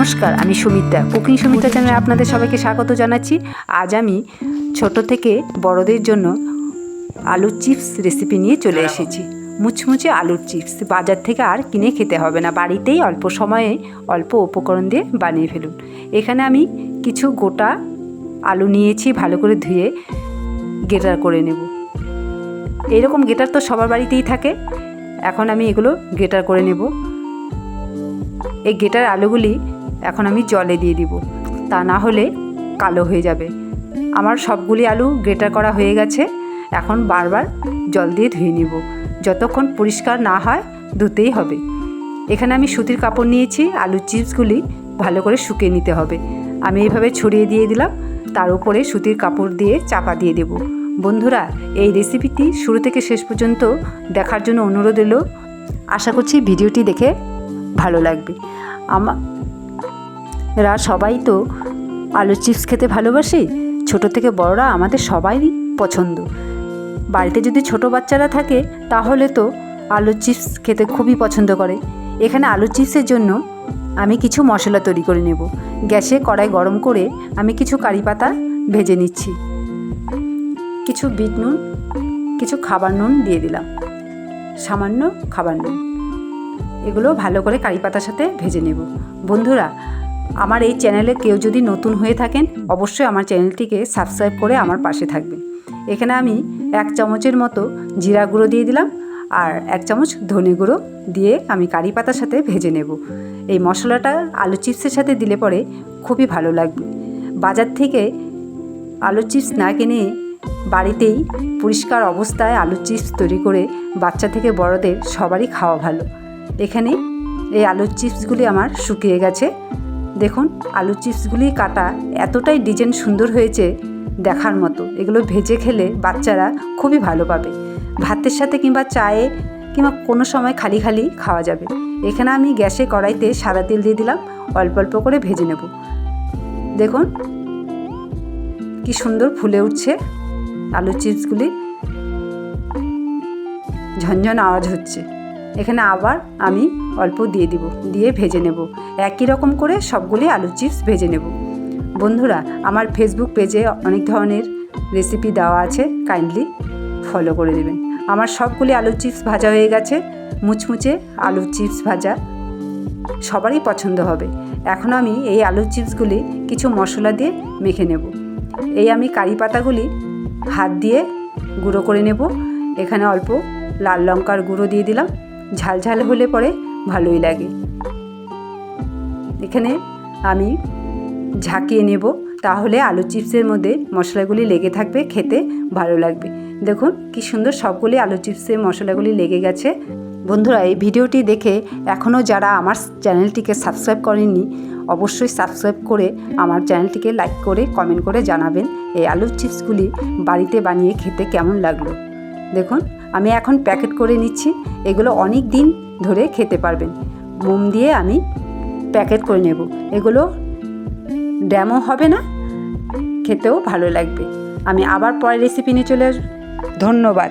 নমস্কার, আমি সুমিত্রা কুকিং সুমিত্রা চ্যানেলে আপনাদের সবাইকে স্বাগত জানাচ্ছি। আজ আমি ছোট থেকে বড়দের জন্য আলুর চিপস রেসিপি নিয়ে চলে এসেছি। মুচমুচে আলুর চিপস। বাজার থেকে আর কিনে খেতে হবে না। বাড়িতেই অল্প সময়ে অল্প উপকরণ দিয়ে বানিয়ে ফেলুন। এখানে আমি কিছু গোটা আলু নিয়েছি, ভালো করে ধুয়ে গেটার করে নেব। এইরকম গেটার তো সবার বাড়িতেই থাকে। এখন আমি এগুলো গেটার করে নেব। এই গেটার আলুগুলি এখন আমি জলে দিয়ে দিব। তা না হলে কালো হয়ে যাবে। আমার সবগুলি আলু গ্রেটার করা হয়ে গেছে। এখন বারবার জল দিয়ে ধুয়ে নিব। যতক্ষণ পরিষ্কার না হয়, ধুতেই হবে। এখানে আমি সুতির কাপড় নিয়েছি। আলুর চিপসগুলি ভালো করে শুকিয়ে নিতে হবে। আমি এইভাবে ছড়িয়ে দিয়ে দিলাম। তার উপরে সুতির কাপড় দিয়ে চাপা দিয়ে দেব। বন্ধুরা, এই রেসিপিটি শুরু থেকে শেষ পর্যন্ত দেখার জন্য অনুরোধ এলো আশা করছি ভিডিওটি দেখে ভালো লাগবে। আমরা সবাই তো আলুর চিপস খেতে ভালোবাসি? ছোট থেকে বড়রা আমাদের সবারই পছন্দ। বাড়িতে যদি ছোট বাচ্চারা থাকে, তাহলে তো আলুর চিপস খেতে খুবই পছন্দ করে। এখানে আলুর চিপসের জন্য আমি কিছু মশলা তৈরি করে নেব। গ্যাসে কড়াই গরম করে আমি কিছু কারি পাতা ভেজে নিচ্ছি। কিছু বিট নুন, কিছু খাবার নুন দিয়ে দিলাম। সামান্য খাবার নুন। এগুলো ভালো করে কারি পাতার সাথে ভেজে নেব। বন্ধুরা আমার এই চ্যানেলে কেউ যদি নতুন হয়ে থাকেন, অবশ্যই আমার চ্যানেলটিকে সাবস্ক্রাইব করে আমার পাশে থাকবেন। এখানে আমি এক চামচের মতো জিরা গুঁড়ো দিয়ে দিলাম আর এক চামচ ধনে গুঁড়ো দিয়ে আমি কারি পাতার সাথে ভেজে নেব। এই মশলাটা আলু চিপসের সাথে দিলে পরে খুবই ভালো লাগবে। বাজার থেকে আলু চিপস না কিনে বাড়িতেই পরিষ্কার অবস্থায় আলু চিপস তৈরি করে বাচ্চা থেকে বড়দের সবারই খাওয়া ভালো। এখানে এই আলুর চিপসগুলি আমার শুকিয়ে গেছে। দেখুন আলুর চিপসগুলি কাটা এতটাই ডিজাইন সুন্দর হয়েছে দেখার মতো। এগুলো ভেজে খেলে বাচ্চারা খুবই ভালো পাবে। ভাতের সাথে কিংবা চায়ে কিংবা কোনো সময় খালি খালি খাওয়া যাবে। এখানে আমি গ্যাসে কড়াইতে সাদা তেল দিয়ে দিলাম, অল্প অল্প করে ভেজে নেব। দেখুন, কি সুন্দর ফুলে উঠছে আলুর চিপসগুলি। ঝনঝন আওয়াজ হচ্ছে। এখানে আবার আমি অল্প দিয়ে দিব, দিয়ে ভেজে নেব। একই রকম করে সবগুলি আলুর চিপস ভেজে নেব। বন্ধুরা, আমার ফেসবুক পেজে অনেক ধরনের রেসিপি দেওয়া আছে কাইন্ডলি ফলো করে দেবেন আমার সবগুলি আলুর চিপস ভাজা হয়ে গেছে, মুচমুচে আলুর চিপস ভাজা সবারই পছন্দ হবে। এখন আমি এই আলুর চিপসগুলি কিছু মশলা দিয়ে মেখে নেব। এই আমি কারি পাতাগুলি হাত দিয়ে গুঁড়ো করে নেব। এখানে অল্প লাল লঙ্কার গুঁড়ো দিয়ে দিলাম। ঝাল ঝাল হলে পরে ভালোই লাগে। এখানে আমি ঝাঁকিয়ে নেব, তাহলে আলু চিপসের মধ্যে মশলাগুলি লেগে থাকবে, খেতে ভালো লাগবে। দেখুন কি সুন্দর সবগুলি আলু চিপসের মশলাগুলি লেগে গেছে। বন্ধুরা, এই ভিডিওটি দেখে এখনও যারা আমার চ্যানেলটিকে সাবস্ক্রাইব করেননি, অবশ্যই সাবস্ক্রাইব করে আমার চ্যানেলটিকে লাইক করে, কমেন্ট করে জানাবেন, এই আলুর চিপসগুলি বাড়িতে বানিয়ে খেতে কেমন লাগল। দেখুন, আমি এখন প্যাকেট করে নিচ্ছি, এগুলো অনেক দিন ধরে খেতে পারবেন। মোম দিয়ে আমি প্যাকেট করে নেব। এগুলো ড্যামও হবে না, খেতেও ভালো লাগবে। আমি আবার পরের রেসিপি নিয়ে চলে আসব ধন্যবাদ।